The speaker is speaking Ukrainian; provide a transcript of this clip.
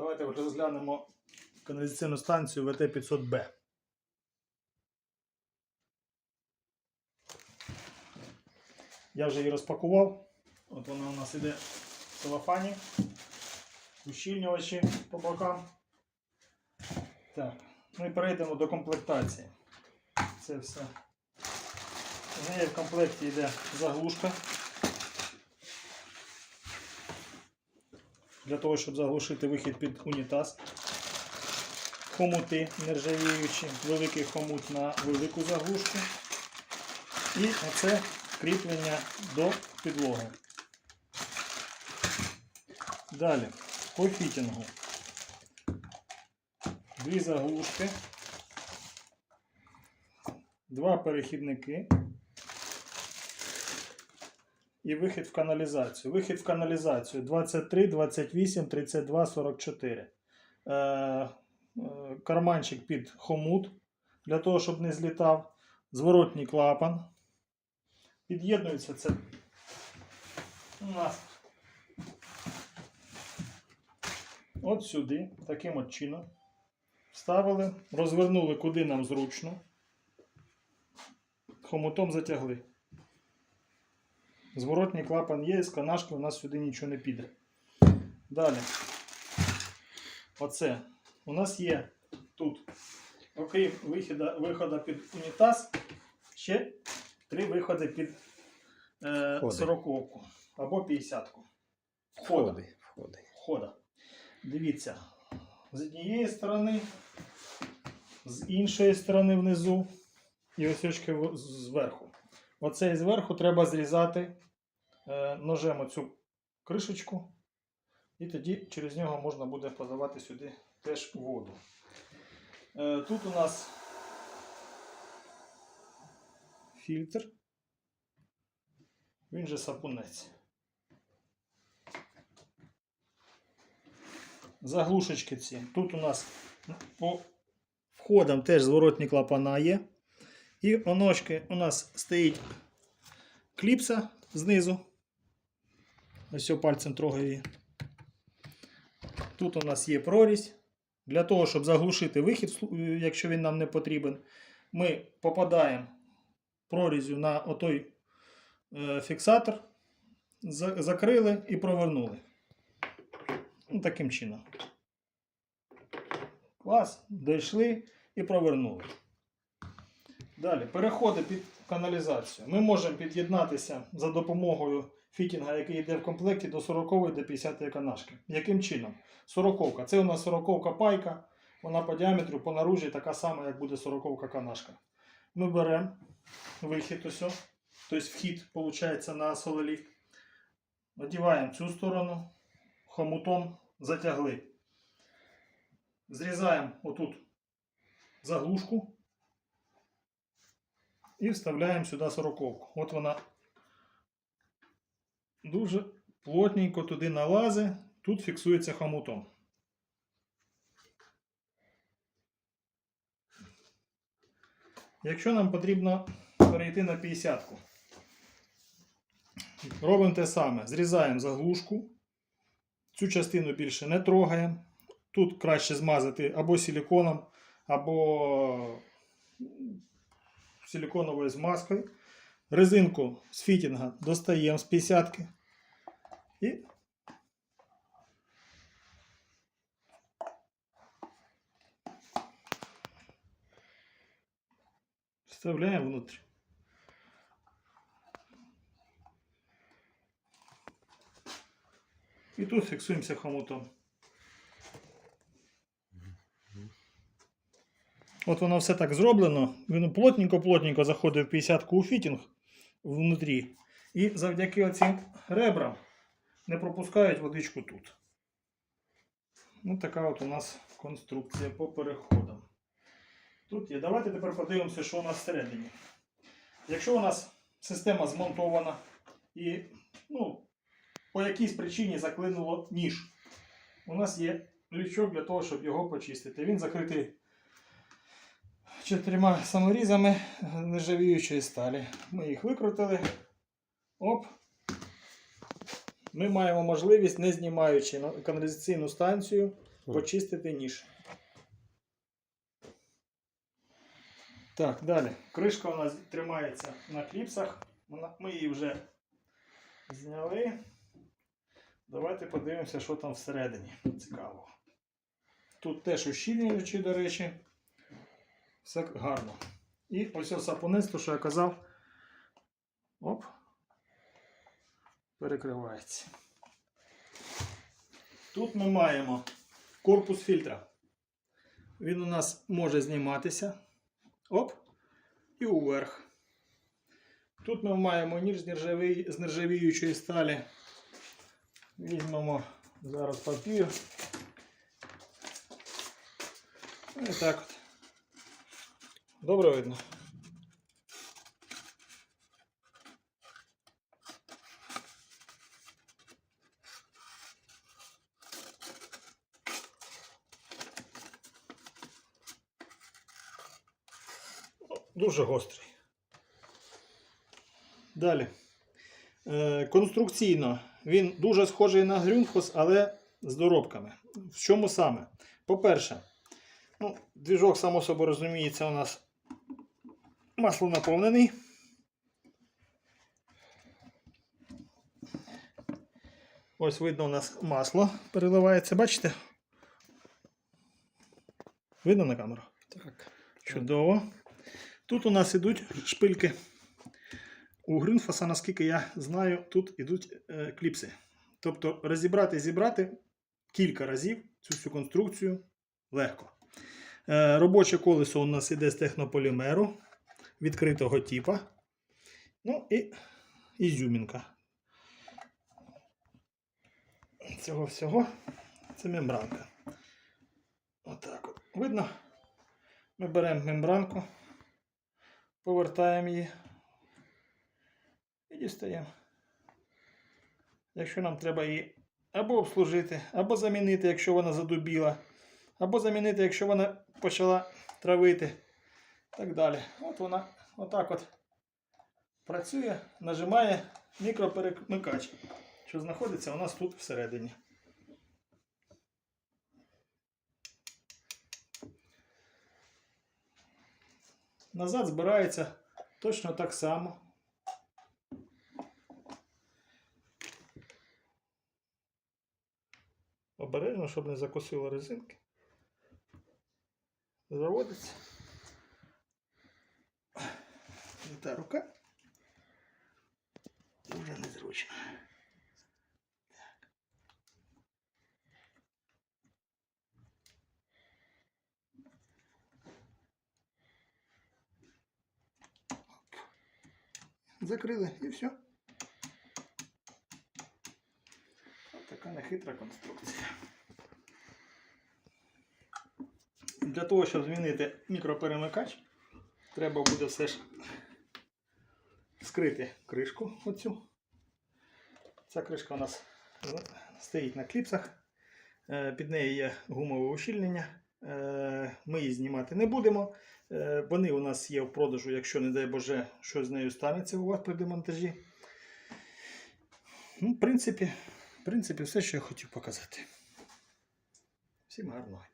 Давайте розглянемо каналізаційну станцію ВТ-500Б. Я вже її розпакував. От вона у нас іде в целофані. Ущільнювачі по бокам. Так, ну і перейдемо до комплектації. Це все. В неї в комплекті йде заглушка. Для того, щоб заглушити вихід під унітаз. Хомути нержавіючі, великий хомут на велику заглушку. І оце кріплення до підлоги. Далі, по фітінгу. Дві заглушки, два перехідники і вихід в каналізацію. Вихід в каналізацію 23, 28, 32, 44. Е, е, карманчик під хомут для того, щоб не злітав. Зворотній клапан. Під'єднується це у нас от сюди, таким от чином. Вставили, розвернули куди нам зручно. Хомутом затягли. Зворотній клапан є, з канашки у нас сюди нічого не піде. Далі. Оце. У нас є тут, окрім виходу, виходу під унітаз, ще три виходи під е, Входи. 40 або 50. Входа. Входи. Входи. Входа. Дивіться, з однієї сторони, з іншої сторони внизу і ось зверху. Оцей зверху треба зрізати е, ножем оцю кришечку, і тоді через нього можна буде подавати сюди теж воду. Е, тут у нас фільтр, він же сапунець. заглушечки ці. Тут у нас по входам теж зворотні клапана є. І оночки у нас стоїть кліпса знизу. Ось пальцем трогаю її. Тут у нас є прорізь. Для того, щоб заглушити вихід, якщо він нам не потрібен, ми попадаємо прорізю на отой е, фіксатор, закрили і провернули. Ну, таким чином. Клас, дійшли і провернули. Далі, переходи під каналізацію. Ми можемо під'єднатися за допомогою фітінга, який йде в комплекті до 40 до 50 канашки. Яким чином? 40 Це у нас 40 пайка. Вона по діаметру, по наружі така сама, як буде 40 канашка. Ми беремо вихід ось, тобто вхід, виходить, на солеліфт. Одіваємо цю сторону, хомутом затягли. Зрізаємо отут заглушку і вставляємо сюди сороковку. От вона дуже плотненько туди налазить, тут фіксується хомутом. Якщо нам потрібно перейти на 50-ку, робимо те саме. Зрізаємо заглушку. Цю частину більше не трогаємо. Тут краще змазати або силіконом, або силіконовою змазкою. Резинку з фітінга достаємо з 50 і вставляємо внутрь. І тут фіксуємося хомутом. От воно все так зроблено. Він плотненько-плотненько заходить в 50 у фітінг внутрі. І завдяки оцим ребрам не пропускають водичку тут. Ну, така от у нас конструкція по переходам. Тут є. Давайте тепер подивимося, що у нас всередині. Якщо у нас система змонтована і ну, по якійсь причині заклинуло ніж, у нас є лючок для того, щоб його почистити. Він закритий чотирма саморізами нержавіючої сталі. Ми їх викрутили. Оп. Ми маємо можливість, не знімаючи на- каналізаційну станцію, почистити ніж. Так, далі. Кришка у нас тримається на кліпсах. Ми її вже зняли. Давайте подивимося, що там всередині. Цікаво. Тут теж ущільнювачі, до речі. Все гарно. І ось ось сапунець, то, що я казав. Оп. Перекривається. Тут ми маємо корпус фільтра. Він у нас може зніматися. Оп. І уверх. Тут ми маємо ніж з нержавіючої сталі. Візьмемо зараз папір. Ну, І так от. Добре видно. Дуже гострий. Далі. Е, конструкційно він дуже схожий на Грюнфос, але з доробками. В чому саме? По-перше, ну, двіжок, само собою розуміється, у нас масло наповнений. Ось видно у нас масло переливається, бачите? Видно на камеру? Так. Чудово. Тут у нас ідуть шпильки. У Грюнфаса, наскільки я знаю, тут ідуть е, кліпси. Тобто розібрати зібрати кілька разів цю всю конструкцію легко. Е, робоче колесо у нас іде з технополімеру відкритого типа. Ну і ізюмінка. Цього всього це мембранка. Отак от. Видно? Ми беремо мембранку, повертаємо її і дістаємо. Якщо нам треба її або обслужити, або замінити, якщо вона задубіла, або замінити, якщо вона почала травити. Так далі. От вона отак от працює, нажимає мікроперемикач, що знаходиться у нас тут всередині. Назад збирається точно так само. Обережно, щоб не закусило резинки. Заводиться. Та рука. Дуже незручно. Так. Закрили і все. Ось така нехитра конструкція. Для того, щоб змінити мікроперемикач, треба буде все ж скрити кришку оцю. Ця кришка у нас стоїть на кліпсах. Е, Під нею є гумове ущільнення. Е, Ми її знімати не будемо. Е, Вони у нас є в продажу, якщо, не дай Боже, щось з нею станеться у вас при демонтажі. Ну, в принципі, в принципі, все, що я хотів показати. Всім гарного.